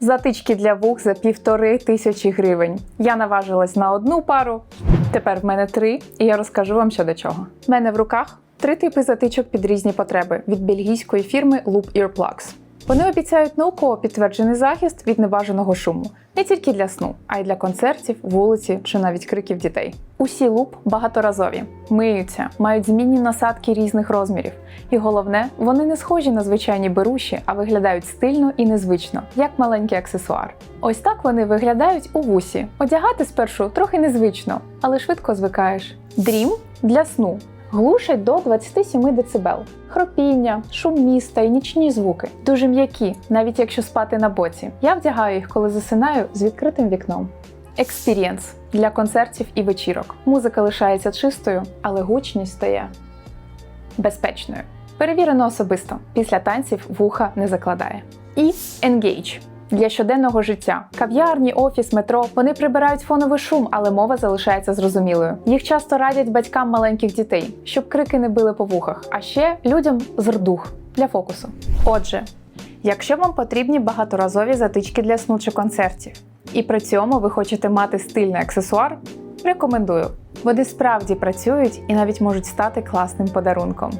Затички для вух за півтори тисячі гривень. Я наважилась на одну пару. Тепер в мене три, і я розкажу вам що до чого. В мене в руках три типи затичок під різні потреби від бельгійської фірми Loop Earplugs. Вони обіцяють науково підтверджений захист від небажаного шуму не тільки для сну, а й для концертів, вулиці чи навіть криків дітей. Усі луп багаторазові, миються, мають змінні насадки різних розмірів. І головне, вони не схожі на звичайні беруші, а виглядають стильно і незвично, як маленький аксесуар. Ось так вони виглядають у вусі. Одягати спершу трохи незвично, але швидко звикаєш. Дрім для сну. Глушать до 27 дБ. Хропіння, шум міста і нічні звуки. Дуже м'які, навіть якщо спати на боці. Я вдягаю їх, коли засинаю з відкритим вікном. Experience для концертів і вечірок. Музика лишається чистою, але гучність стає безпечною. Перевірено особисто. Після танців вуха не закладає. І Engage для щоденного життя. Кав'ярні, офіс, метро вони прибирають фоновий шум, але мова залишається зрозумілою. Їх часто радять батькам маленьких дітей, щоб крики не били по вухах, а ще людям з рдух для фокусу. Отже, якщо вам потрібні багаторазові затички для сну чи концертів, і при цьому ви хочете мати стильний аксесуар, рекомендую. Вони справді працюють і навіть можуть стати класним подарунком.